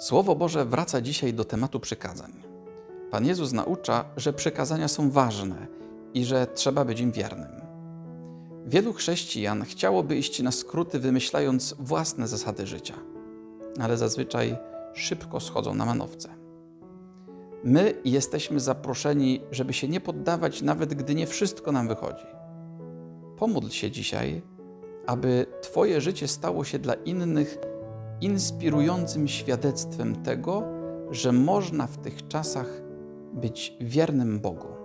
Słowo Boże wraca dzisiaj do tematu przykazań. Pan Jezus naucza, że przykazania są ważne i że trzeba być im wiernym. Wielu chrześcijan chciałoby iść na skróty, wymyślając własne zasady życia, ale zazwyczaj szybko schodzą na manowce. My jesteśmy zaproszeni, żeby się nie poddawać, nawet gdy nie wszystko nam wychodzi. Pomódl się dzisiaj, aby Twoje życie stało się dla innych inspirującym świadectwem tego, że można w tych czasach być wiernym Bogu.